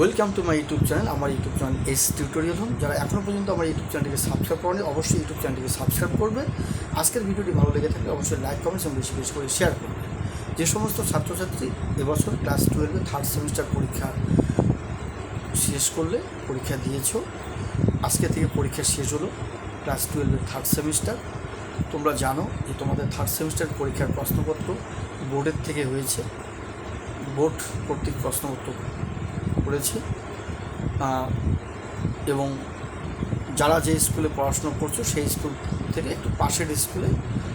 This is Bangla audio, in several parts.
Welcome to my YouTube channel আমার YouTube channel S tutorial home যারা এখনও পর্যন্ত আমার ইউটিউব চ্যানেলটিকে সাবস্ক্রাইব করেনি, অবশ্যই ইউটিউব চ্যানেলটিকে সাবস্ক্রাইব করবে। আজকের ভিডিওটি ভালো লেগে থাকলে অবশ্যই লাইক কমেন্টস এবং বেশি বেশি করে শেয়ার করবে। যে সমস্ত ছাত্রছাত্রী এবছর ক্লাস টুয়েলভে থার্ড সেমিস্টার পরীক্ষা শেষ করলে পরীক্ষা দিয়েছ, আজকে থেকে পরীক্ষা শেষ হলো ক্লাস টুয়েলভের থার্ড সেমিস্টার তোমরা জানো যে তোমাদের থার্ড সেমিস্টার পরীক্ষার প্রশ্নপত্র বোর্ডের থেকে হয়েছে। বোর্ড কর্তৃক প্রশ্নপত্র করেছে এবং যারা যে স্কুলে পড়াশোনা করছ সেই স্কুল থেকে একটু পাশের স্কুলে,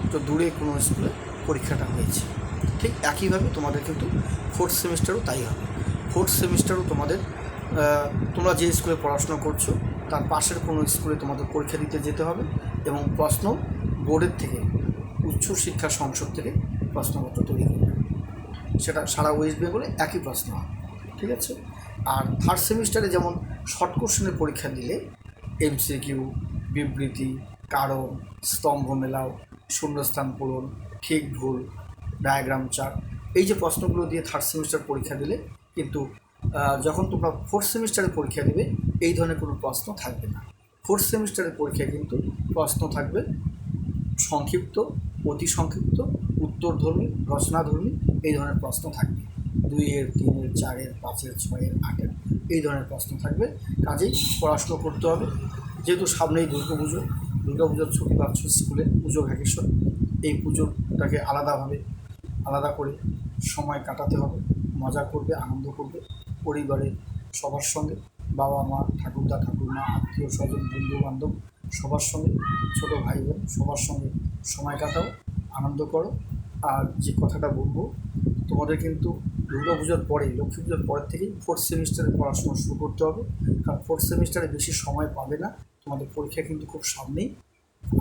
একটু দূরে কোনো স্কুলে পরীক্ষাটা হয়েছে। ঠিক একইভাবে তোমাদের কিন্তু ফোর্থ সেমিস্টারও তাই হবে। ফোর্থ সেমিস্টারও তোমাদের তোমরা যে স্কুলে পড়াশোনা করছ, তার পাশের কোনো স্কুলে তোমাদের পরীক্ষা দিতে যেতে হবে এবং প্রশ্ন বোর্ডের থেকে, উচ্চ শিক্ষা সংসদ থেকে প্রশ্নপত্র তৈরি করবে। সেটা সারা ওয়েস্ট বেঙ্গলে একই প্রশ্ন ঠিক আছে? আর থার্ড সেমিস্টারে যেমন শর্ট কোশ্চেনের পরীক্ষা দিলে এমসিকিউ বিবৃতি, কারণ, স্তম্ভ মেলাও, শূন্যস্থান পূরণ, ঠিক ভুল ডায়াগ্রাম চার্ট এই যে প্রশ্নগুলো দিয়ে থার্ড সেমিস্টার পরীক্ষা দিলে কিন্তু যখন তোমরা ফোর্থ সেমিস্টারে পরীক্ষা দেবে, এই ধরনের কোনো প্রশ্ন থাকবে না। ফোর্থ সেমিস্টারের পরীক্ষায় কিন্তু প্রশ্ন থাকবে সংক্ষিপ্ত, অতি সংক্ষিপ্ত, উত্তরধর্মী, রচনাধর্মী, এই ধরনের প্রশ্ন থাকবে। দুইয়ের, তিনের, চারের, পাঁচের, ছয়ের, আটের এই ধরনের প্রশ্ন থাকবে। কাজেই পড়াশুনো করতে হবে। যেহেতু সামনেই দুর্গা পুজো দুর্গা পুজোর ছুটি পাচ্ছ স্কুলে, পুজো ভ্যাকেশন। এই পুজোটাকে আলাদাভাবে, আলাদা করে সময় কাটাতে হবে, মজা করবে, আনন্দ করবে পরিবারের সবার সঙ্গে। বাবা মা, ঠাকুরদা, ঠাকুরমা, আত্মীয় স্বজন বন্ধু বান্ধব সবার সঙ্গে, ছোটো ভাই বোন সবার সঙ্গে সময় কাটাও, আনন্দ করো। আর যে কথাটা বলব, তোমাদের কিন্তু দুর্গা পুজোর পরে, লক্ষ্মী পুজোর পরের থেকেই ফোর্থ সেমিস্টারে পড়াশোনা শুরু করতে হবে। কারণ ফোর্থ সেমিস্টারে বেশি সময় পাবে না। তোমাদের পরীক্ষা কিন্তু খুব সামনেই।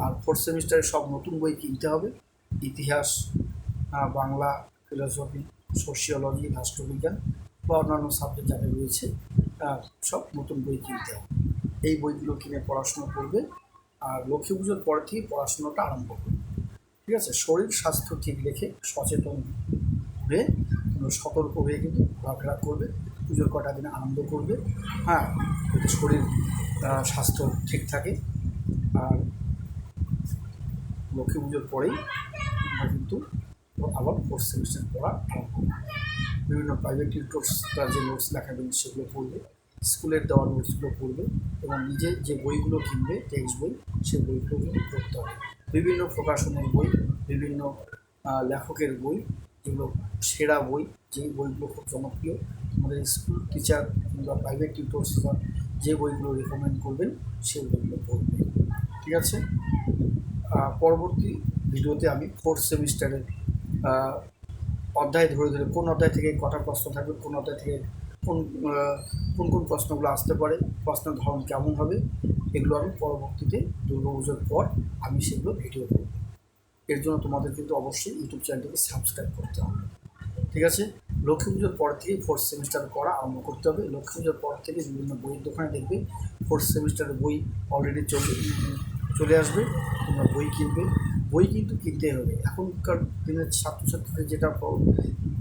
আর ফোর্থ সেমিস্টারে সব নতুন বই কিনতে হবে। ইতিহাস বাংলা ফিলোসফি সোশিওলজি রাষ্ট্রবিজ্ঞান বা অন্যান্য সাবজেক্ট যারা রয়েছে সব নতুন বই কিনতে হবে। এই বইগুলো কিনে পড়াশোনা করবে। আর লক্ষ্মী পুজোর পর থেকে পড়াশোনাটা আরম্ভ করবে। ঠিক আছে? শরীর, স্বাস্থ্য ঠিক রেখে সচেতন তোমরা সতর্ক হয়ে কিন্তু ঘোরাফেরা করবে, পুজোর কটা দিনে আনন্দ করবে। হ্যাঁ যাতে শরীর স্বাস্থ্য ঠিক থাকে। আর লক্ষ্মী পুজোর পরেই আমরা কিন্তু আবার ফোর্থ সেমিস্টার পড়া আরম্ভ বিভিন্ন প্রাইভেট টিউটর্সরা যে নোটস লেখাবেন সেগুলো পড়বে, স্কুলের দেওয়া নোটসগুলো পড়বে এবং নিজে যে বইগুলো কিনবে টেক্সট বই সেই বইগুলো কিন্তু পড়তে হবে। বিভিন্ন প্রকাশনের বই, বিভিন্ন লেখকের বই যেগুলো সেরা বই, যেই বইগুলো খুব জনপ্রিয়। আমাদের স্কুল টিচার কিংবা প্রাইভেট টিউটর্সরা যে বইগুলো রেকমেন্ড করবেন সেই বইগুলো পড়বে ঠিক আছে? পরবর্তী ভিডিওতে আমি ফোর্থ সেমিস্টারের অধ্যায় ধরে ধরে কোন অধ্যায় থেকে কটা প্রশ্ন থাকবে, কোন অধ্যায় থেকে কোন কোন কোন প্রশ্নগুলো আসতে পারে, প্রশ্নের ধরন কেমন হবে, এগুলো আমি পরবর্তীতে দুর্গাপুজোর পর আমি সেগুলো ভিডিও করব। এর জন্য তোমাদের কিন্তু অবশ্যই ইউটিউব চ্যানেলটিকে সাবস্ক্রাইব করতে হবে। ঠিক আছে? লক্ষ্মী পুজোর পর থেকেই ফোর্থ সেমিস্টার পড়া আরম্ভ করতে হবে। লক্ষ্মী পুজোর পর থেকে বিভিন্ন বইয়ের দোকানে দেখবে। ফোর্থ সেমিস্টারের বই অলরেডি চলে চলে আসবে। তোমরা বই কিনবে। বই কিন্তু কিনতেই হবে। এখনকার দিনের ছাত্রছাত্রীদের যেটা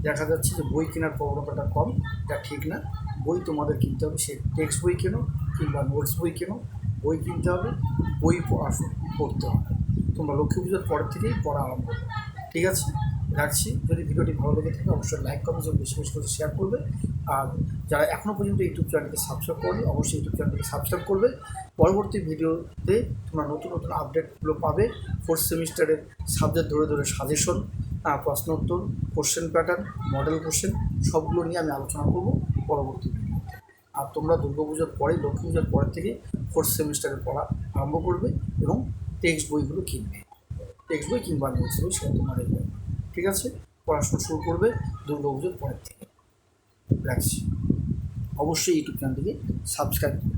দেখা যাচ্ছে যে বই কেনার প্রবণতাটা কম। এটা ঠিক না, বই তোমাদের কিনতে হবে। সে টেক্সট বই কেনো কিংবা নোটস বই কেনো, বই কিনতে হবে। বই পড়াশোনা পড়তে হবে। তোমরা লক্ষ্মী পুজোর পর থেকেই পড়া আরম্ভ করবে ঠিক আছে? রাখছি। যদি ভিডিওটি ভালো লেগে থাকে, অবশ্যই লাইক কমেন্ট এবং বেশি বেশি করে শেয়ার করবে। আর যারা এখনও পর্যন্ত ইউটিউব চ্যানেলকে সাবস্ক্রাইব করেনি, অবশ্যই ইউটিউব চ্যানেলকে সাবস্ক্রাইব করবে। পরবর্তী ভিডিওতে তোমরা নতুন নতুন আপডেটগুলো পাবে। ফোর্থ সেমিস্টারের সাবজেক্ট ধরে ধরে সাজেশন প্রশ্ন উত্তর কোশ্চেন প্যাটার্ন মডেল কোশ্চেন সবগুলো নিয়ে আমি আলোচনা করব পরবর্তী আর তোমরা দুর্গাপুজোর পরে লক্ষ্মী পুজোর পরের থেকে ফোর্থ সেমিস্টারের পড়া আরম্ভ করবে এবং টেক্সট বইগুলো কিনবে। টেক্সট বই কিংবা নোটস বই সেটা তোমাদের। ঠিক আছে? পড়াশোনা শুরু করবে দুর্গা পুজোর পরের থেকে। রাখছি। অবশ্যই ইউটিউব চ্যানেলটিকে সাবস্ক্রাইব